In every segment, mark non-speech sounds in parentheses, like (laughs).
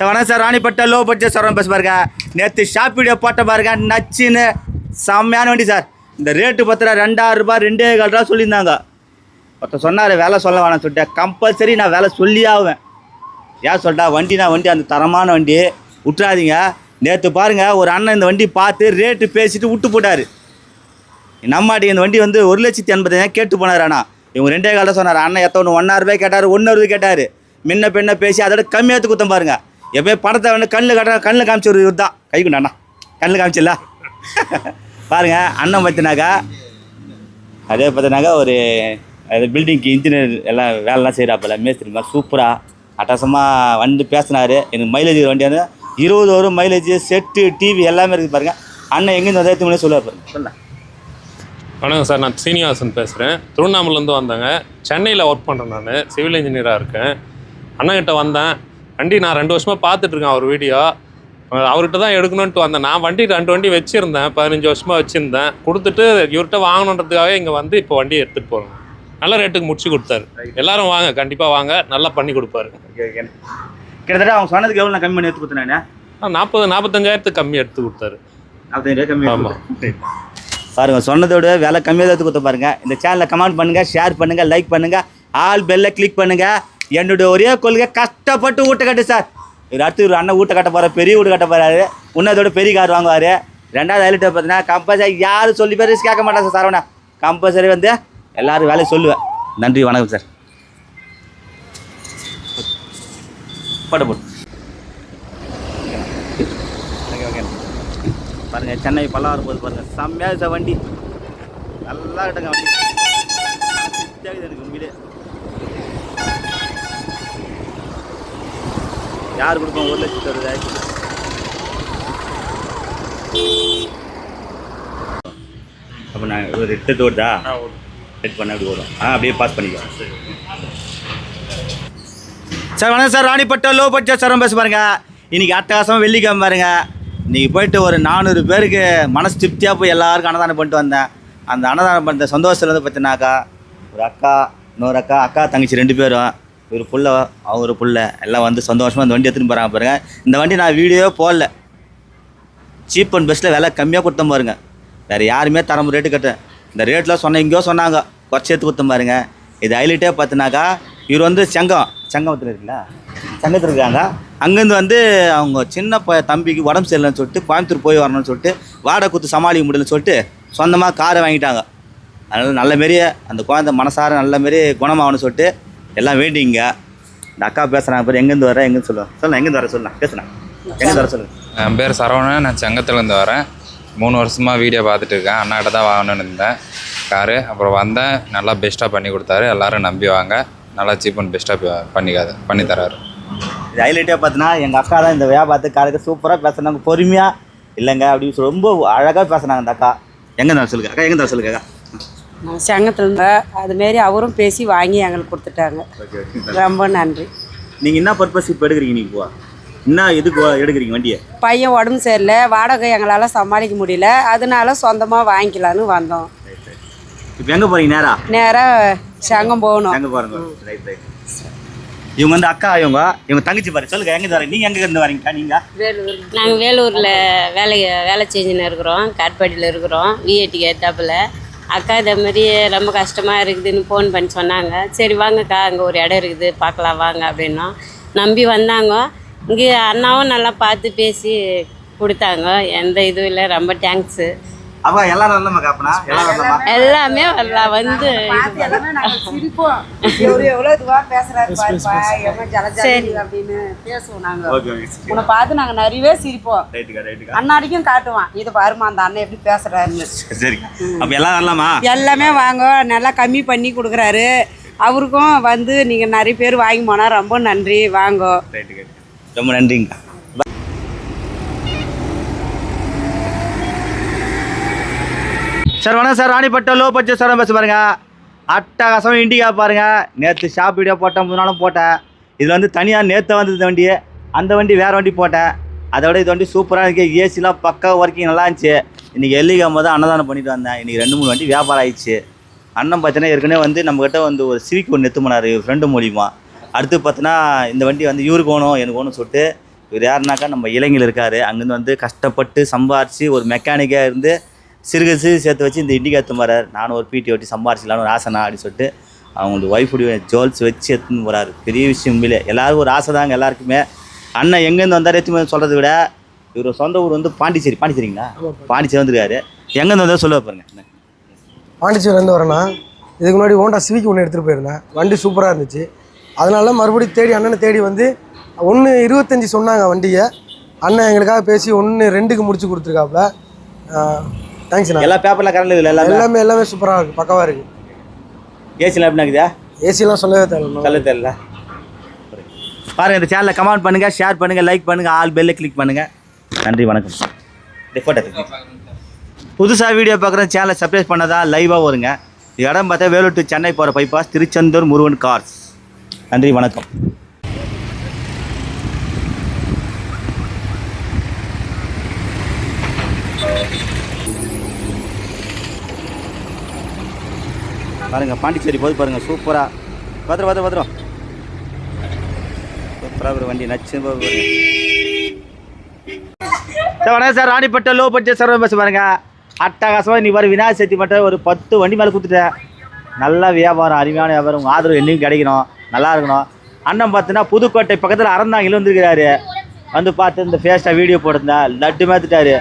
Sir வணக்கம் sir. Ranipet low budget sir பேச பாருங்க. நேற்று ஷாப் வீடியோ போட்ட பாருங்க. நச்சுன்னு செம்மையான வண்டி சார். இந்த ரேட்டு பத்திர ரெண்டாயிரம் ரூபாய் ரெண்டே கால் ரூபா சொல்லியிருந்தாங்க. ஒருத்தர் சொன்னார் வேலை சொல்ல வேணாம் சொல்லிட்டேன். கம்பல்சரி நான் வேலை சொல்லி ஆவேன். ஏன் சொல்லிட்டா வண்டி நான் வண்டி அந்த தரமான வண்டி. விட்டுறாதீங்க நேற்று பாருங்கள் ஒரு அண்ணன் இந்த வண்டி பார்த்து ரேட்டு பேசிட்டு விட்டு போட்டார். நம்மாட்டி இந்த வண்டி வந்து ஒரு லட்சத்தி எண்பதாயிரம் கேட்டு போனார் அண்ணா இவங்க ரெண்டே காலம் சொன்னார். அண்ணன் எத்தனை ஒன்றாயிரம் ரூபாய் கேட்டார் ஒன்று கேட்டார். முன்ன பின்ன பேசி அதோட கம்மியாத்து குத்தம் பாருங்க. எப்போயே படத்தை வந்து கண்ணில் கட்ட கண்ணில் காமிச்ச ஒரு தான் கை கொண்டு கண்ணில் காமிச்சில்ல பாருங்க அண்ணன் பார்த்தினாக்கா அதே பார்த்தினாக்கா ஒரு அது பில்டிங்க்கு இன்ஜினியர் எல்லாம் வேலைலாம் செய்கிறாப்பில்ல மேஸ்திரி மாதிரி சூப்பராக அட்டாசமாக வந்து பேசினார். எனக்கு மைலேஜ் வண்டி வந்து இருபது வரும் மைலேஜ் செட்டு டிவி எல்லாமே இருக்குது பாருங்கள் அண்ணன் எங்கேருந்து வந்தால் எத்தனை சொல்லுவார் பாருங்க. சொல்லுங்கள் வணக்கம் சார் நான் சீனிவாசன் பேசுகிறேன் திருவண்ணாமலேருந்து வந்தேங்க சென்னையில் ஒர்க் பண்ணுறேன் நான். சிவில் இன்ஜினியராக இருக்கேன். அண்ணன்கிட்ட வந்தேன். வண்டி நான் ரெண்டு வருஷமாக பார்த்துட்ருக்கேன் அவர் வீடியோ. அவர்கிட்ட தான் எடுக்கணுன்ட்டு வந்தேன். நான் வண்டி ரெண்டு வண்டி வச்சுருந்தேன். பதினஞ்சு வருஷமாக வச்சுருந்தேன். கொடுத்துட்டு இவர்கிட்ட வாங்கணுன்றதுக்காக இங்கே வந்து இப்போ வண்டியை எடுத்துகிட்டு போகிறேன் நல்ல ரேட்டுக்கு முடிச்சு கொடுத்தாரு. எல்லாரும் வாங்க. கண்டிப்பாக வாங்க. நல்லா பண்ணி கொடுப்பாரு. கிட்டத்தட்ட அவங்க சொன்னதுக்கு எவ்வளோ நான் கம்மி பண்ணி எடுத்து கொடுத்தேன் நாற்பது நாற்பத்தஞ்சாயிரத்துக்கு கம்மி எடுத்து கொடுத்தாரு. பாருங்க சொன்னதோட விலை கம்மியாக எடுத்து கொடுத்த பாருங்க. இந்த சேனலை கமெண்ட் பண்ணுங்க ஷேர் பண்ணுங்க லைக் பண்ணுங்க. ஆல் பெல்ல கிளிக் பண்ணுங்க. என்னுடைய ஒரே கொள்கை கஷ்டப்பட்டு வீட்டை கட்டு சார். இவர் அடுத்து ஒரு அண்ணன் வீட்டை கட்ட போறாரு பெரிய வீடு கட்ட போகிறாரு உன்னதோட பெரிய கார் வாங்குவார். ரெண்டாவது ஹைலைட் பார்த்தீங்கன்னா கம்பல்சரி யாரும் சொல்லி பேர் கேட்க மாட்டாங்க சார் சரவணா கம்பல்சரி வந்து எல்லாரும் வேலையை சொல்லுவேன். நன்றி வணக்கம் சார். போட்டு போட்டு பாருங்க சென்னை பல்லா வரும்போது பாருங்க. செம்மையாக சார் வண்டி. நல்லா கிட்டங்க வண்டி. எனக்கு உண்மையிலே. யார் கொடுப்போம் ஒரு லட்சத்து வருது அப்போ நான் ஒரு எட்டு வருதா செட் பண்ண அப்படி வரும் ஆ அப்படியே பாஸ் பண்ணிக்கலாம் சார். வணக்கம் sir. Ranipet low budget sir. பேச பாருங்க. இன்னைக்கு அட்டகாசமாக வெள்ளிக்கிழமை பாருங்க. இன்னைக்கு போயிட்டு ஒரு நானூறு பேருக்கு மனசு திருப்தியாக போய் எல்லாருக்கும் அன்னதானம் பண்ணிட்டு வந்தேன். அந்த அன்னதானம் பண்ணுற சந்தோஷத்தில் வந்து பார்த்தீங்கன்னாக்கா ஒரு அக்கா இன்னொரு அக்கா அக்கா தங்கச்சி ரெண்டு பேரும் இவர் புள்ள அவர் புள்ள. எல்லாம் வந்து சந்தோஷமாக இந்த வண்டி எடுத்துன்னு போகிறாங்க பாருங்கள் இந்த வண்டி நான் வீடியோ போடல. சீப் அண்ட் பெஸ்ட்டில் விலை கம்மியாக கொடுத்தோம் பாருங்க. வேறு யாருமே தரம் ரேட்டு கட்டேன் இந்த ரேட்டில் சொன்ன எங்கேயோ சொன்னாங்க. குறைச்சி எடுத்து கொடுத்தோம் பாருங்க. இது ஹைலைட்டே பார்த்தினாக்கா இவர் வந்து செங்கம். செங்கமத்தில் இருக்குங்களா செங்கத்தில் இருக்காங்க. அங்கேருந்து வந்து அவங்க சின்ன ப தம்பிக்கு உடம்பு சரியில்லைன்னு சொல்லிட்டு கோயம்புத்தூர் போய் வரணும்னு சொல்லிட்டு வாடகை கொடுத்து சமாளிக்க முடியலன்னு சொல்லிட்டு சொந்தமாக காரை வாங்கிட்டாங்க. அதனால் நல்ல மாரியே அந்த குழந்தை மனசார நல்ல மாரி குணமாகணும்னு சொல்லிட்டு எல்லாம் வேண்டிங்க. இந்த அக்கா பேசுகிறாங்க பேர் எங்கேருந்து வர எங்கேருந்து சொல்லுவேன் சொல்லுங்க எங்கேருந்து வர சொல்லுங்க பேசுனா எங்கேருந்து வர சொல்லுங்க என் பேர் சரவணன் நான் செங்கத்துலேருந்து வரேன். மூணு வருஷமாக வீடியோ பார்த்துட்டு இருக்கேன். அண்ணாட்ட தான் வாங்கணும்னு இருந்தேன். காரு அப்புறம் வந்தேன். நல்லா பெஸ்ட்டாக பண்ணி கொடுத்தாரு. எல்லாரும் நம்பி வாங்க. நல்லா சீப் அண்ட் பெஸ்ட்டாக பண்ணிக்காது பண்ணி தராரு. இது ஹைலைட்டே பார்த்தீங்கன்னா எங்கள் அக்கா தான் இந்த வியாபாரத்து காலைக்கு சூப்பராக பேசுனாங்க. பொறுமையாக இல்லைங்க அப்படின்னு சொல்லி ரொம்ப அழகாக பேசுனாங்க அந்த அக்கா. எங்கே தான் சொல்லுங்க அக்கா? எங்கே தான் சொல்லுங்க அக்கா? சங்கத்தில் அதுமாரி அவரும் பேசி வாங்கி எங்களுக்கு கொடுத்துட்டாங்க. ரொம்ப நன்றி. நீங்கள் என்ன பர்பஸ் இப்போ எடுக்கிறீங்க நீங்கள் என்ன எதுக்கு எடுக்கிறீங்க வண்டியை? பையன் உடம்பு சரியில்லை வாடகை எங்களால் சமாளிக்க முடியல அதனால சொந்தமாக வாங்கிக்கலான்னு வந்தோம். இப்போ எங்கே போகிறீங்க நேரா? நேராக சங்கம் போகணும். எங்கே பாருங்க ரைட் ரைட் இவங்க வந்து அக்கா இவங்க இவங்க தங்கச்சி பாரு சொல்லுங்க எங்கே வரீங்க? நீங்கள் எங்கே இருந்து வரீங்கக்கா நீங்கள் நாங்கள் வேலூரில் வேலை வேலை செஞ்சுன்னு இருக்கிறோம் காட்பாடியில் இருக்கிறோம் விஐடிக்கு ஏத்தாப்புல. அக்கா இதை மாதிரி ரொம்ப கஷ்டமாக இருக்குதுன்னு ஃபோன் பண்ணி சொன்னாங்க. சரி வாங்கக்கா அங்கே ஒரு இடம் இருக்குது பார்க்கலாம் வாங்க அப்படின்னோம் நம்பி வந்தாங்க. இங்கே அண்ணாவும் நல்லா பார்த்து பேசி கொடுத்தாங்க. எந்த இதுவும் இல்லை ரொம்ப தேங்க்ஸு அப்பா எல்லாரும் வரலாமா காப்பனா? எல்லாரும் வரலாமா எல்லாமே வரலாம் வந்து. சிரிப்போம். (laughs) எவ்வளோ எவ்வளோ இதுவாக பேசுகிறாரு பாருப்பா எவ்வளோ ஜலஜாலி அப்படின்னு பேசுவோம் ஓகே உன்னை பார்த்து நாங்கள் நிறையவே சிரிப்போம். அண்ணாடிக்கும் காட்டுவான் இது பாருமா அந்த அண்ணன் எப்படி பேசுகிறாருன்னு சரிங்க அப்போ எல்லாம் வரலாமா? எல்லாமே வாங்க நல்லா கம்மி பண்ணி கொடுக்குறாரு. அவருக்கும் வந்து நீங்கள் நிறைய பேர் வாங்கி போனால் ரொம்ப நன்றி வாங்கோ. ரொம்ப நன்றிங்க. சார் வணக்கம் sir. Ranipet low budget sir பேச பாருங்க. அட்டகாசம் இண்டிகா பாருங்க. நேற்று ஷாப் வீடியோ போட்டேன் மூணு நாளும் போட்டேன். இது வந்து தனியாக நேற்று வந்தது வண்டி. அந்த வண்டி வேறு வண்டி போட்டேன். அதை விட இது வண்டி சூப்பராக இருக்குது ஏசிலாம் பக்கா ஒர்க்கிங் நல்லா இருந்துச்சு. இன்றைக்கி வெள்ளிக்கிழமை தான் அன்னதானம் பண்ணிட்டு வந்தேன். இன்றைக்கி ரெண்டு மூணு வண்டி வியாபாரம் ஆயிடுச்சு. அண்ணன் பார்த்தீங்கன்னா ஏற்கனவே வந்து நம்மக்கிட்ட வந்து ஒரு சிவிக்கு ஒன்று நிறுத்துமனார் போனார் ஃப்ரெண்டு மூலிமா அடுத்து பார்த்தீங்கன்னா இந்த வண்டி வந்து இவருக்கு ஓணும் எனக்கு ஓணும் சொல்லிட்டு இவர் யாருனாக்கா நம்ம இளைஞர் இருக்கார். அங்கேருந்து வந்து கஷ்டப்பட்டு சம்பாரித்து ஒரு மெக்கானிக்காக இருந்து சிறுக சிறு சேர்த்து வச்சு இந்த இண்டிகா வரார். நானும் ஒரு பிடி ஓட்டி சம்பாரிச்சிக்கலாம்னு ஒரு ஆசைனா அப்படின்னு சொல்லிட்டு அவங்களுக்கு ஒய்ஃபுடைய ஜுவல்ஸ் வச்சு எடுத்துன்னு போகிறாரு பெரிய விஷயம் உண்மையிலே. எல்லாருக்கும் ஒரு ஆசை தாங்க எல்லாருக்குமே. அண்ணன் எங்கேருந்து வந்தார் எடுத்து சொல்கிறத விட இவர் சொந்த ஊர் வந்து பாண்டிச்சேரி. பாண்டிச்சேரிங்களா? பாண்டிச்சேரி. வந்திருக்காரு. எங்கேருந்து வந்தால் சொல்ல பாருங்க. பாண்டிச்சேரிலேருந்து வரேண்ணா. இதுக்கு முன்னாடி ஹோண்டா சிவிக் ஒன்று எடுத்துகிட்டு போயிருந்தேன். வண்டி சூப்பராக இருந்துச்சு. அதனால மறுபடியும் தேடி அண்ணனை தேடி வந்து ஒன்று இருபத்தஞ்சி சொன்னாங்க வண்டியை. அண்ணன் எங்களுக்காக பேசி ஒன்று ரெண்டுக்கு முடிச்சு கொடுத்துருக்காப்புல. தேங்க்ஸ்ண்ணா எல்லா பேப்பரில் கரண்ட் இல்லை எல்லாமே? எல்லாமே எல்லாமே சூப்பராக இருக்குது பக்கவாக இருக்குது ஏசியில் எப்படி இருக்குதா ஏசிலாம் சொல்லவே தேவையில்ல சொல்ல தெரியல பாருங்க இந்த சேனலை கமெண்ட் பண்ணுங்க ஷேர் பண்ணுங்க லைக் பண்ணுங்க ஆல் பெல்லை கிளிக் பண்ணுங்க. நன்றி வணக்கம். எடுத்துக்கங்க. புதுசாக வீடியோ பார்க்குற சேனலை சப்ஸ்கிரைப் பண்ணதா லைவாக வருங்க இடம் பார்த்தா வேலூர் டு சென்னை போகிற பைபாஸ் திருச்செந்தூர் முருகன் கார்ஸ் நன்றி வணக்கம். பாருங்கள் பாண்டிச்சேரி போது பாருங்கள் சூப்பராக பத்திரம் பத்திரம் பத்திரம். சூப்பராக ஒரு வண்டி நச்சு சார் வணக்கம் sir Ranipet low budget sir bus பாருங்க. அட்டகாசமாக நீ பாரு விநாயகர் சதுர்த்தி மட்டும் ஒரு பத்து வண்டி மேலே கொடுத்துட்டேன். நல்ல வியாபாரம் அருமையான வியாபாரம். உங்கள் ஆதரவு என்னைக்கும் கிடைக்கணும். நல்லா இருக்கணும். அண்ணன் பார்த்தீங்கன்னா புதுக்கோட்டை பக்கத்தில் அறந்தாங்கில வந்துருக்கிறாரு. வந்து பார்த்து இந்த ஃபேஸ்ட்டாக வீடியோ போட்டிருந்தேன் லட்டு மேத்துட்டாரு.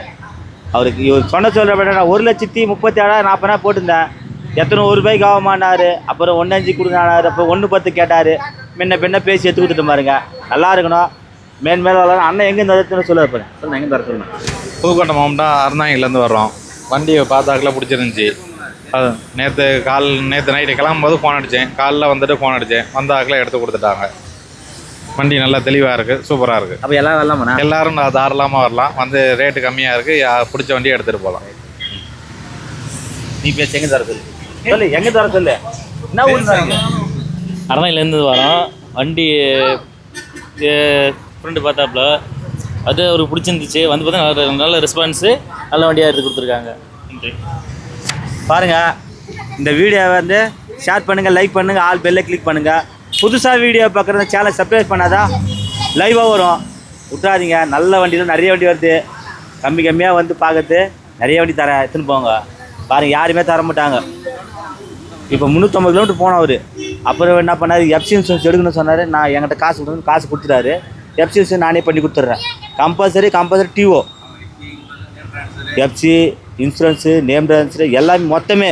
அவருக்கு இவர் சொன்ன சொல்கிற ஒரு லட்சத்தி முப்பத்தி ஏழாயிரம் நாற்பதாயிரம் போட்டிருந்தேன். எத்தனை ஒரு ரூபாய்க்கு ஆகுமானாரு அப்புறம் ஒன்று அஞ்சு கொடுங்கனாரு அப்புறம் ஒன்று பத்து கேட்டார். முன்ன பின்ன பேசி எடுத்து கொடுத்துட்டு பாருங்க. நல்லா இருக்கணும். மேல் மேல் வளரணும். அண்ணன் எங்கேருந்து வரதுன்னு சொல்ல இருப்பேன் சொல்லுங்க எங்கேருந்து வர சொல்லுங்க. புதுக்கோட்டை மாவட்டம் அறந்தாங்கிலேருந்து வர்றோம். வண்டியை பார்த்தாக்கில் பிடிச்சிருந்துச்சி. அது நேற்று கால் நேற்று நைட்டு கிளம்பும்போது ஃபோன் அடித்தேன் காலைல வந்துட்டு ஃபோன் அடித்தேன் வந்தாக்கில் எடுத்து கொடுத்துட்டாங்க. வண்டி நல்லா தெளிவாக இருக்குது சூப்பராக இருக்குது அப்போ எல்லாம் வரலாமாண்ணா? எல்லாரும் நான் தாராளமாக வரலாம். வந்து ரேட்டு கம்மியாக இருக்குது பிடிச்ச வண்டியை எடுத்துகிட்டு போகலாம். நீ பேச எங்கே தர சொல்லு. சொல்லு எங்கே தர சொல்லு? என்ன ஊர் அறந்தாங்கிலேருந்து வரோம். வண்டி ஃப்ரெண்டு பார்த்தாப்புல. அது அவருக்கு பிடிச்சிருந்துச்சு. வந்து பார்த்தா நல்ல ரெஸ்பான்ஸு நல்ல வண்டியாக எடுத்து கொடுத்துருக்காங்க. நன்றி. பாருங்க இந்த வீடியோவை வந்து ஷேர் பண்ணுங்கள் லைக் பண்ணுங்கள் ஆல் பெல்லை கிளிக் பண்ணுங்கள் புதுசாக வீடியோ பார்க்குற சேனல் சப்ஸ்கிரைப் பண்ணாதான் லைவாக வரும். விட்றாதீங்க நல்ல வண்டியில் நிறைய வண்டி வருது. கம்மி கம்மியாக வந்து பார்க்கறது. நிறைய வண்டி தரேன் எடுத்துன்னு போங்க. பாருங்கள் யாருமே தர மாட்டாங்க. இப்போ முந்நூற்றம்பது கிலோமீட்டர் போனவர். அப்புறம் என்ன பண்ணார்? எஃப்சி இன்சூரன்ஸ் எடுக்கணும்னு சொன்னார். நான் என்கிட்ட காசு கொடுத்து காசு கொடுத்துட்டாரு. எஃப்சி இன்சூரன்ஸ் நானே பண்ணி கொடுத்துட்றேன். Compulsory compulsory TO FC insurance name transfer எல்லாமே மொத்தமே.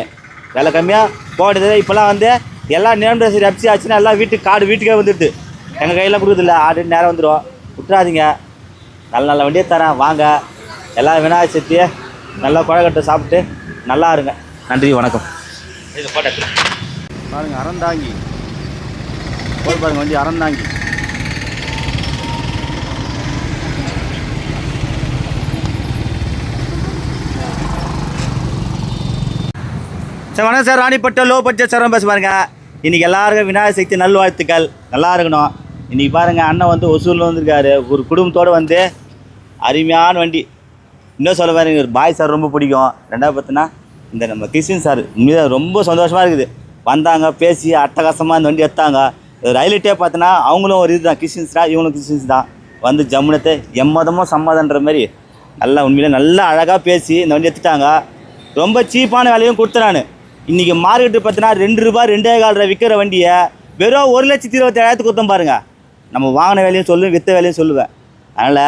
விலை கம்மியாக போடுது இப்போலாம் வந்து எல்லா நேம் ட்ரான்ஸ்ஃபர் எஃப்சி ஆச்சுன்னா எல்லாம் வீட்டுக்கு கார்டு வீட்டுக்கே வந்துடுது. எங்கள் கையில் கொடுக்குறதில்ல. ஆடு நேரம் வந்துடும். விட்டுறாதீங்க. நல்ல நல்ல வண்டியை தரேன். வாங்க. எல்லாம் விநாயகர் சதுர்த்தியை நல்லா குழக்கட்டை சாப்பிட்டு நல்லா இருங்க. நன்றி வணக்கம். இது படத்தில். பாருங்க அறந்தாங்கி. போய் பாருங்க வண்டி அறந்தாங்கி. சார் வணக்கம் sir. Ranipet low budget sir பேச பாருங்க. இன்னைக்கு எல்லாருக்கும் விநாயகர் சக்தி நல்வாழ்த்துக்கள். நல்லா இருக்கணும். இன்னைக்கு பாருங்க அண்ணன் வந்து ஒசூரில் வந்திருக்காரு. ஒரு குடும்பத்தோடு வந்து அருமையான வண்டி. இன்னும் சொல்ல பாருங்க ஒரு பாய் சார் ரொம்ப பிடிக்கும். ரெண்டாவது பார்த்தீங்கன்னா இந்த நம்ம கிறிஸ்டின் சார் உண்மையாக ரொம்ப சந்தோஷமாக இருக்குது. வந்தாங்க பேசி அட்டகாசமாக இந்த வண்டி எடுத்தாங்க. ரயில்ட்டே பார்த்தோன்னா அவங்களும் ஒரு இது தான் கிறிஸ்டின்ஸ் தான் இவங்களும் கிறிஸ்டின்ஸ் தான் வந்து ஜம்முனத்தை எம்மதமோ சம்மதன்ற மாதிரி நல்லா உண்மையிலே நல்லா அழகாக பேசி இந்த வண்டி எடுத்துட்டாங்க. ரொம்ப சீப்பான விலையும் கொடுத்துறானு நான். இன்றைக்கி மார்க்கெட்டு பார்த்தீங்கன்னா ரெண்டு ரூபாய் ரெண்டே கால் ரூபா விற்கிற வண்டியை வெறும் ஒரு லட்சத்தி இருபத்தேழாயிரத்துக்கு கொடுத்தோம் பாருங்கள் நம்ம வாங்கின வேலையும் சொல்லுவேன் விற்ற வேலையும் சொல்லுவேன். அதனால்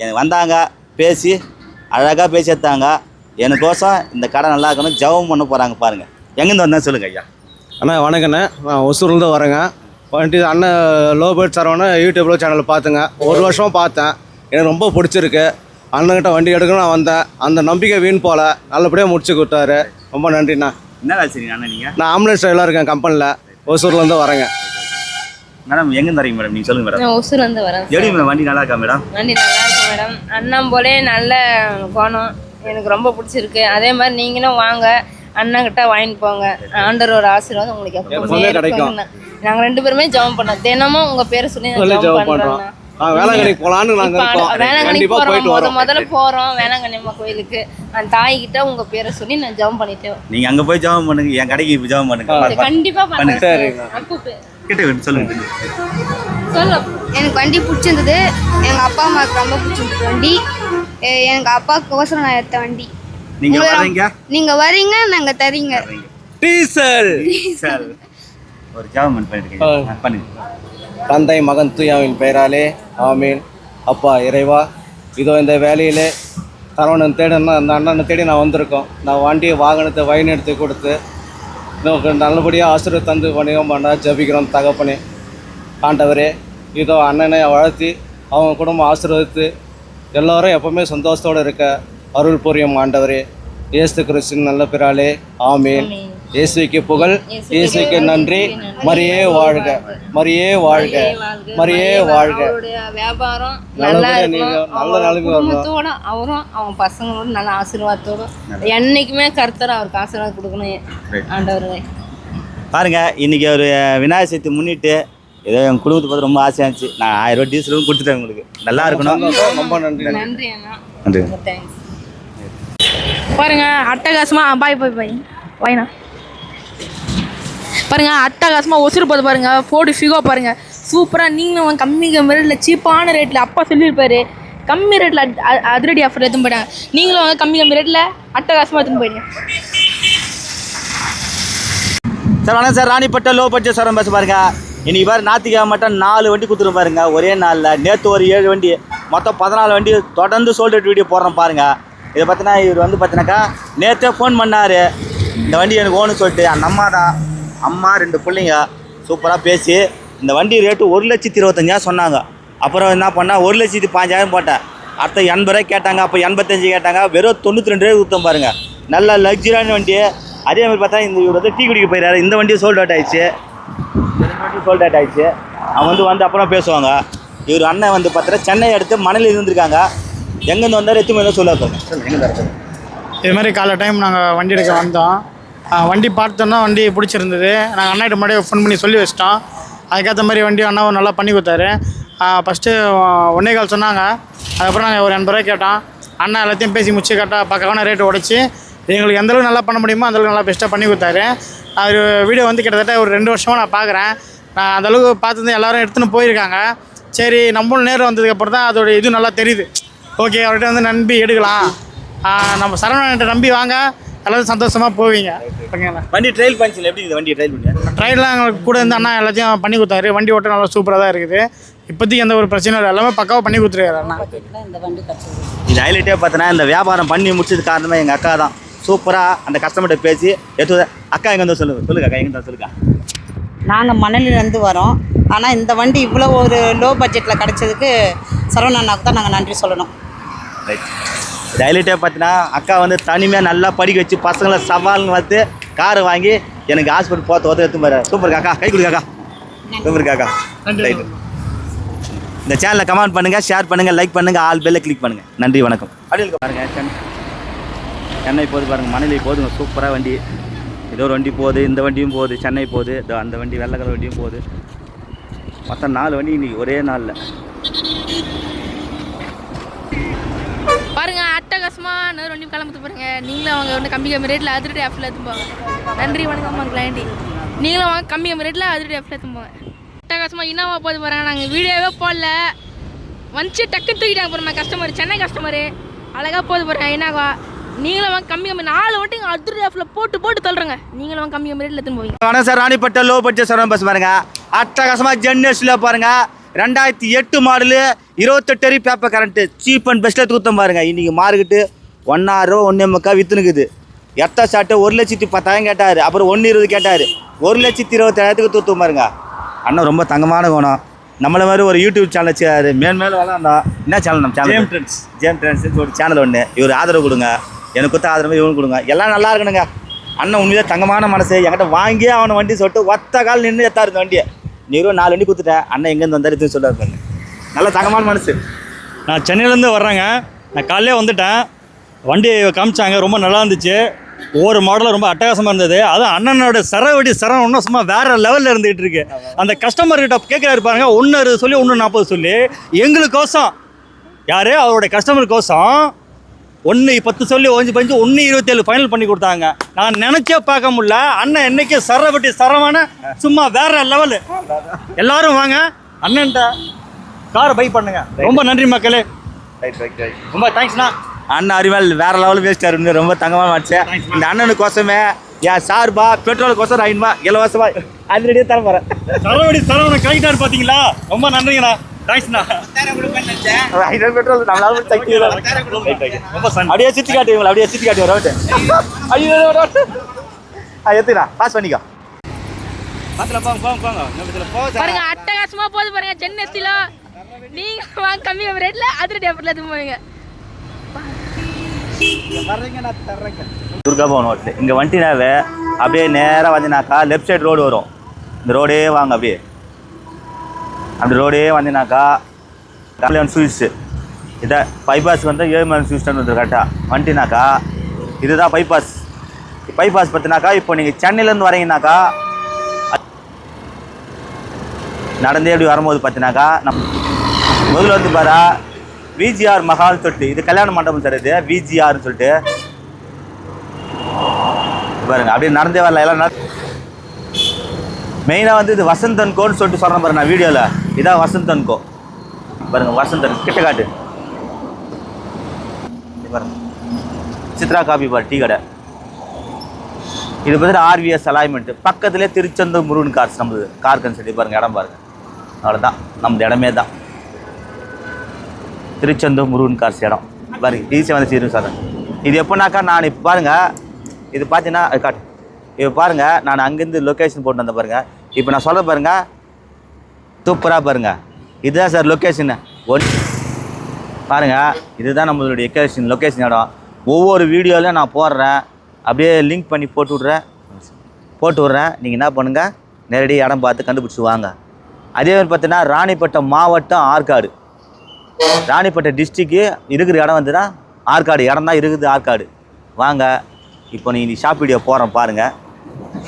எனக்கு வந்தாங்க பேசி அழகாக பேசி எடுத்தாங்க. எனக்கோசம் இந்த கடை நல்லா இருக்கணும் ஜெபம் பண்ண போகிறாங்க பாருங்கள் எங்கேருந்து வந்தேன் சொல்லுங்கள் ஐயா. அண்ணா வணக்கண்ணே நான் ஒசூர்லேருந்து வரேங்க. வந்துட்டு அண்ணன் லோ பேர்ட் சரவண யூடியூப்ல சேனல் பார்த்துங்க ஒரு வருஷமாக பார்த்தேன். எனக்கு ரொம்ப பிடிச்சிருக்கு. அண்ணன்கிட்ட வண்டி எடுக்கணும் நான் வந்தேன். அந்த நம்பிக்கை வீண் போல. நல்லபடியாக முடிச்சு கொடுத்தாரு. ரொம்ப நன்றிண்ணா. என்ன வேலை அண்ணன் நீங்கள் நான் ஆம்புலன்ஸ் டிரைவராக இருக்கேன் கம்பெனியில் ஒசூர்லேருந்து வரேங்க. மேடம் எங்கேருந்து வரீங்க மேடம்? நீங்கள் சொல்லுங்கள் மேடம். நான் ஒசூர் வந்து வரேன் எப்படி மேடம்? வண்டி நல்லா இருக்கா மேடம்? வண்டி நல்லா இருக்கு மேடம். அண்ணன் போலே நல்ல குணம். எனக்கு ரொம்ப பிடிச்சிருக்கு. அதே மாதிரி நீங்களும் வாங்க. அண்ணன் கிட்ட வாங்கிட்டு போங்க. ஆண்டரோட ஆசீர்வாதம் உங்களுக்கு எப்பவுமே எப்பவுமே கிடைக்கும். கிடைக்கும் நாங்க ரெண்டு பேருமே ஜெபம் பண்ணோம். தினமும் உங்க பேரை சொல்லி நான் சொல்லி ஜெபம் பண்ணுறோம் வேளாங்கண்ணிக்கு போகலான்னு நாங்கள் இருக்கோம். வேளாங்கண்ணி கண்டிப்பாக போறோம். போயிட்டு முத வரோம். முதல்ல போறோம் வேளாங்கண்ணி அம்மா கோயிலுக்கு. அந்த தாய் கிட்ட உங்க பேரை சொல்லி நான் ஜெபம் பண்ணிட்டு வரேன். நீங்கள் அங்கே போய் ஜெபம் பண்ணுங்க. என் கடைக்கு இப்போ ஜெபம் பண்ணுங்க. கண்டிப்பா பண்ணுங்க. கிட்ட சொல்லுங்க. எனக்கு வண்டி பிடிச்சிருந்தது. எங்கள் அப்பா அம்மாவுக்கு ரொம்ப பிடிச்சிருந்தது வண்டி. எ- எனக்கு அப்பாவுக்கு அவசரம் நான் எடுத்த வண்டி. நீங்க வர்றீங்க? நீங்கள் வரீங்க நாங்கள் தரீங்க. டீசல். டீசல். ஒரு கவர்மெண்ட் பண்ணிருக்கீங்க பண்ணுங்க. தந்தை மகன் தூயாவின் பெயராலே ஆமீன். அப்பா இறைவா இதோ இந்த வேலையிலே தரவணன் தேடணும் அந்த அண்ணனை தேடி நான் வந்திருக்கோம். நான் வண்டி வாகனத்தை வழிநடத்தி கொடுத்து இன்னும் நல்லபடியாக ஆசிரியர் தந்து வணிகம் பண்ண ஜபிக்கிறோம் தகப்பனே. ஆண்டவரே இதோ அண்ணனை வளர்த்தி அவங்க குடும்பம் ஆசீர்வதித்து எல்லோரும் எப்பவுமே சந்தோஷத்தோடு இருக்க அருள் புரியும் ஆண்டவரே. இயேசு கிறிஸ்தின் நல்ல பிறாலே ஆமீன். இயேசுக்கு புகழ். இயேசுக்கு நன்றி. மரியே வாழ்க. மரியே வாழ்க. மரியே வாழ்க. அவருடைய வியாபாரம் நீங்க நல்ல நிலைமை வரணும். குடும்பத்தோட அவரும் அவங்க பசங்களோட நல்ல ஆசீர்வாதத்தோட என்னைக்குமே கருத்தர் அவருக்கு ஆசீர்வாதம் கொடுக்கணும். ஆண்டவரே. பாருங்க இன்னைக்கு ஒரு விநாயகர் சதுர்த்தி முன்னிட்டு ஏதோ என் குடும்பத்தை பார்த்து ரொம்ப ஆசையாக இருந்துச்சு. நான் ஆயிரம் ரூபாய் டீசலும் கொடுத்துட்டேன் உங்களுக்கு. நல்லா இருக்கணும். ரொம்ப நன்றி. நன்றி அண்ணா. நன்றி. தேங்க்ஸ் பாருங்க அட்டகாசமா பாய் பாய் பாய் பாய்ண்ணா பாருங்க அட்டகாசமா ஒசுறு போது பாருங்க ஃபோர்டு ஃபிகோ பாருங்க. சூப்பராக நீங்களும் கம்மி ரேட்டில் சீப்பான ரேட்டில் அப்பா சொல்லியிருப்பாரு. கம்மி ரேட்டில் அதிரடி ஆஃபர் எடுத்துன்னு போயிட்டாங்க. நீங்களும் வாங்க கம்மி கம்மி ரேட்டில் அட்டகாசமாக எடுத்துன்னு போயிடுங்க. சார் வணக்கம் sir. Ranipet low budget sir பேச பாருங்க. இன்னைக்கு பாரு ஞாத்திக்கிழமை மட்டும் நாலு வண்டி கொடுத்துரும் பாருங்க. ஒரே நாளில். நேற்று ஒரு ஏழு வண்டி மொத்தம் பதினாலு வண்டி தொடர்ந்து சோல்டேட் வீடியோ போடுறோம் பாருங்க. இதை பார்த்தினா இவர் வந்து பார்த்தீங்கன்னாக்கா நேற்றே ஃபோன் பண்ணார். இந்த வண்டி எனக்கு ஓனு சொல்லிட்டு அந்த அம்மா தான் அம்மா ரெண்டு பிள்ளைங்க சூப்பராக பேசி இந்த வண்டி ரேட்டு ஒரு லட்சத்தி இருபத்தஞ்சாயிரம் சொன்னாங்க. அப்புறம் என்ன பண்ணால் ஒரு லட்சத்தி பாஞ்சாயிரம் போட்டேன். அடுத்த எண்பது ரூபாய் கேட்டாங்க அப்போ எண்பத்தஞ்சு கேட்டாங்க வெறும் தொண்ணூற்றி ரெண்டு ரூபாய் கொடுத்தோம் பாருங்க. நல்ல லக்ஸரியான வண்டி. அதே மாதிரி பார்த்தா இந்த இவர் வந்து டீ குடிக்க போயிடாரு இந்த வண்டி சோல்ட் அவுட் ஆயிடுச்சு. வண்டி சோல்ட் அவுட் ஆயிடுச்சு. அவங்க வந்து வந்து அப்புறம் பேசுவாங்க. இவர் அண்ணன் வந்து பார்த்தா சென்னை எடுத்து மணலில் இருந்திருக்காங்க. எங்கேருந்து வந்தார் எத்தனை மணி சொல்ல சொல்லுங்க எங்கே தர இது மாதிரி காலை டைம் நாங்கள் வண்டி எடுக்க வந்தோம். வண்டி பார்த்தோன்னா வண்டி பிடிச்சிருந்தது. நாங்கள் அண்ணாட்ட முன்னாடியே ஃபோன் பண்ணி சொல்லி வச்சிட்டோம். அதுக்கேற்ற மாதிரி வண்டி அண்ணாவும் நல்லா பண்ணி கொடுத்தாரு. ஃபஸ்ட்டு ஒன்றே கால் சொன்னாங்க. அதுக்கப்புறம் நாங்கள் ஒரு எண்பது ரூபாய் கேட்டோம். அண்ணா எல்லாத்தையும் பேசி முடிச்சு கரெக்டாக பக்கமான ரேட்டு உடச்சி. எங்களுக்கு எந்த அளவுக்கு நல்லா பண்ண முடியுமோ அந்த அளவுக்கு நல்லா பெஸ்ட்டாக பண்ணி கொடுத்தாரு. அவர் வீடியோ வந்து கிட்டத்தட்ட ஒரு ரெண்டு வருஷமாக நான் பார்க்குறேன். நான் அந்த அளவுக்கு பார்த்து எல்லாரும் எடுத்துன்னு போயிருக்காங்க. சரி நம்மளும் நேரம் வந்ததுக்கப்புறம் தான் அதோட இது நல்லா தெரியுது. ஓகே அவர்கிட்ட வந்து நம்பி எடுக்கலாம். நம்ம சரவணன்ட்ட நம்பி வாங்க. எல்லாரும் சந்தோஷமாக போவீங்க. ஓகேங்களா? வண்டி ட்ரையல் பண்ணிச்சு எப்படி இந்த வண்டி ட்ரையல் பண்ணி ட்ரைன்லாம் எங்களுக்கு கூட இருந்து அண்ணா எல்லாத்தையும் பண்ணி கொடுத்தாரு. வண்டி ஓட்ட நல்லா சூப்பராக தான் இருக்குது. இப்போதைக்கு எந்த ஒரு பிரச்சனையும் இல்லை. எல்லாமே பக்காவாக பண்ணி கொடுத்துருக்காரு அண்ணா. இது ஹைலைட்டே பார்த்தோன்னா இந்த வியாபாரம் பண்ணி முடிச்சது காரணமே எங்கள் அக்கா தான். சூப்பராக அந்த கஸ்டமர்கிட்ட பேசி எடுத்து அக்கா எங்கே வந்து சொல்லுங்க. சொல்லுங்க அக்கா எங்கே சொல்லுங்க. நாங்கள் மணலிலேருந்து வரோம். ஆனால் இந்த வண்டி இவ்வளோ ஒரு லோ பட்ஜெட்டில் கிடச்சதுக்கு சரவண அண்ணாவுக்கு தான் நாங்கள் நன்றி சொல்லணும். ஹைலைட்டே பார்த்தீங்கன்னா அக்கா வந்து தனிமையாக நல்லா படிக்க வச்சு பசங்களை சவால்னு பார்த்து காரை வாங்கி எனக்கு ஹாஸ்பிட்டல் போத்த ஒருத்தர் எடுத்து பாரு சூப்பர் காக்கா. கை கொடுக்காக்கா சூப்பர் காக்கா. ரைட் இந்த சேனலை கமெண்ட் பண்ணுங்கள் ஷேர் பண்ணுங்கள் லைக் பண்ணுங்கள் ஆல் பெல்லை கிளிக் பண்ணுங்கள் நன்றி வணக்கம். அப்படியே பாருங்க சென்னை. சென்னை போகுது பாருங்கள் மணலி போதுங்க சூப்பராக வண்டி. ஏதோ ஒரு வண்டி போகுது இந்த வண்டியும் போகுது சென்னை போகுது இதோ அந்த வண்டி வெள்ளை கலர் வண்டியும் போகுது. மொத்தம் நாலு வண்டி இன்னைக்கு ஒரே நாளில். பாருங்க அட்டகாசமா இன்னொரு வண்டி கிளம்புத்து பாருங்க. நீங்களும் அவங்க வந்து கம்மி கம்மி ரேட்டில் அதிரடி ஆஃபில் எடுத்துப்பாங்க நன்றி வணக்கம் உங்கள் கிளைண்டி. நீங்களும் வாங்க கம்மி கம்மி ரேட்டில் அதிரடி ஆஃபில் எடுத்துப்பாங்க போங்க. அட்டகாசமா இனோவா போது பாருங்க நாங்கள் வீடியோவே போடல. வந்துச்சு டக்கு தூக்கிட்டாங்க பாருங்க கஸ்டமர் சென்னை கஸ்டமரு அழகாக போது பாருங்க இனாவா நீங்களும் வாங்க கம்மி கம்மி. நாலு வண்டிங்க அதிரடி ஆஃபில் போட்டு போட்டு தள்ளுறங்க. நீங்களும் வாங்க கம்மி கம்மி ரேட்டில் எடுத்துன்னு போவீங்க. வணக்கம் sir Ranipet low budget sir bus பாருங்க. அட்டகாசமாக ஜென்எஸ்ல பாருங்க. ரெண்டாயிரத்தி எட்டு மாடலு இருபத்தெட்டு அரி பேப்பர் கரண்ட்டு சீப் அண்ட் பெஸ்ட்டில் தூத்தம் பாருங்க. இன்னைக்கு மார்க்கெட்டு ஒன்னாயிரம் ஒன்றே முக்கா வித்துனுக்குது. எத்த சாட்டு ஒரு லட்சத்தி பத்தாயிரம் கேட்டார். அப்புறம் ஒன்று இருபது கேட்டார். ஒரு லட்சத்தி இருபத்தாயிரத்துக்கு தூத்தம் பாருங்க. அண்ணன் ரொம்ப தங்கமான குணம். நம்மள மாதிரி ஒரு யூடியூப் சேனல் வச்சாரு மேல் மேலே வளர்ந்தோம் என்ன சேனல் நம்ம channel Gem Trends Gem Trends ஒரு சேனல் ஒன்று இவர் ஆதரவு கொடுங்க. எனக்கு கொடுத்த ஆதரவு இவனு கொடுங்க. எல்லாம் நல்லா இருக்கணுங்க. அண்ணன் உண்மையிலே தங்கமான மனசு. என்கிட்ட வாங்கியே அவனை வண்டி சொல்லிட்டு ஒத்த கால் நின்று எத்தா இருந்த வண்டியை. நீரும் நாலு வண்டி கொடுத்துட்டேன் அண்ணன் எங்கேருந்து வந்தார் இதுன்னு சொல்லியிருக்காங்க நல்ல தங்கமான மனசு. நான் சென்னையிலேருந்து வர்றேங்க. நான் காலையிலே வந்துட்டேன். வண்டி காமிச்சாங்க. ரொம்ப நல்லா இருந்துச்சு. ஒவ்வொரு மாடலும் ரொம்ப அட்டகாசமாக இருந்தது. அதுவும் அண்ணனோட சரவடி சரம் ஒன்றும் சும்மா வேறு லெவலில் இருந்துகிட்டு இருக்கு. அந்த கஸ்டமர்கிட்ட கேட்குறாரு பாருங்க. ஒன்று சொல்லி ஒன்று நாற்பது சொல்லி. எங்களுக்கோசம். யார்? அவருடைய கஸ்டமருக்கோசம் ஒன்று பத்து சொல்லி ஒஞ்சு பஞ்சு ஒன்று இருபத்தேழு ஃபைனல் பண்ணி கொடுத்தாங்க. நான் நினச்சே பார்க்க முடியல. அண்ணன் என்னைக்கு சரவட்டி சரமான சும்மா வேற லெவலு எல்லாரும் வாங்க. அண்ணன்ட்ட காரை பை பண்ணுங்க. ரொம்ப நன்றி மக்களே. ரைட் ரைட் ரைட் ரொம்ப தேங்க்ஸ்ண்ணா அண்ணன் அறிவால் வேற லெவலில் பேசிட்டாரு ரொம்ப தங்கமாக மாச்சு இந்த அண்ணனுக்கோசமே என் சார்பா பெட்ரோலுக்கோசம் ஐநூறுபா இலவசமா அதிரடியே தர போகிறேன் சரவடி சரவணன் கழிட்டாரு பார்த்தீங்களா ரொம்ப நன்றிங்கண்ணா. பெட்ரோல் நம்மளால சக்தி அப்படியே காட்டுவீங்களா அப்படியே சுற்றி காட்டுவோம் ரோட்டு ஐயோ எத்துண்ணா பாஸ் பண்ணிக்கோ. பத்தில் போங்க போங்க போங்க. இன்னும் போக பாருங்க அட்டகாசமா போகுது பாருங்க சென்னை எத்திலோ. நீங்க வாங்க கம்மி ரேட்ல அதிரடி ஆஃபர்ல எதுவும் போவீங்க. துர்கா பவன் ஹோட்டல் இங்கே வந்துட்டினாவே அப்படியே நேராக வந்தினாக்கா லெஃப்ட் சைடு ரோடு வரும். இந்த ரோடே வாங்க அப்படியே. அந்த ரோடே வந்தினாக்கா கல்யாண் ஸ்வீட்ஸு இதை பைபாஸ் வந்து ஏழுமலை ஸ்வீட்ஸ் வந்து கரெக்டாக வந்துட்டினாக்கா இதுதான் பைபாஸ் பைபாஸ் பார்த்தினாக்கா இப்போ நீங்கள் சென்னையிலேருந்து வரீங்கனாக்கா நடந்தே அப்படி வரும்போது பார்த்தினாக்கா நம் முதல்ல வந்து பாரா விஜிஆர் மஹால் சொல்லிட்டு இது கல்யாண மண்டபம் சார் இது விஜிஆர்னு சொல்லிட்டு. பாருங்க அப்படியே நடந்தே வரல எல்லாம் மெயினாக வந்து இது வசந்தன் கோன்னு சொல்லிட்டு சொல்கிறேன் பாருங்க நான் வீடியோவில் இதான் வசந்தன் கோ பாருங்க வசந்தன் கிட்ட காட்டு பாருங்க. சித்ரா காபி பார் டீ கடை. இது பார்த்தீங்கன்னா ஆர்விஎஸ் அலைன்மெண்ட் பக்கத்துலேயே திருச்செந்தூர் முருகன் கார்ஸ் நம்மளுது கார் கன்சல்டி பாருங்க இடம் பாருங்க. அவ்வளோதான் நம்ம இடமே தான். திருச்செந்தூர் முருகன் கார்ஸ் இடம். பாருங்க ஈஸியாக வந்து சீரும் சார் இது எப்போனாக்கா நான் இப்போ பாருங்கள் இது பார்த்தீங்கன்னா அது காட்டு. இப்போ பாருங்கள் நான் அங்கேருந்து லொக்கேஷன் போட்டு வந்தேன் பாருங்கள் இப்போ நான் சொல்ல பாருங்கள் சூப்பராக பாருங்கள் இதுதான் சார் லொக்கேஷன் ஒன் பாருங்க இதுதான் நம்மளுடைய லொக்கேஷன் லொக்கேஷன் இடம். ஒவ்வொரு வீடியோலையும் நான் போடுறேன். அப்படியே லிங்க் பண்ணி போட்டு விட்றேன். போட்டு விட்றேன். நீங்கள் என்ன பண்ணுங்கள் நேரடியாக இடம் பார்த்து கண்டுபிடிச்சி வாங்க. அதே மாதிரி பார்த்தீங்கன்னா ராணிப்பட்டம் மாவட்டம் ஆற்காடு. ராணிப்பட்டம் டிஸ்ட்ரிக்கு இருக்கிற இடம் வந்துன்னா ஆற்காடு. இடம் தான் இருக்குது ஆற்காடு. வாங்க இப்போ நீங்கள் ஷாப் வீடியோ போகிறேன் பாருங்கள்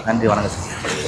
நன்றி வணக்கம் சார்.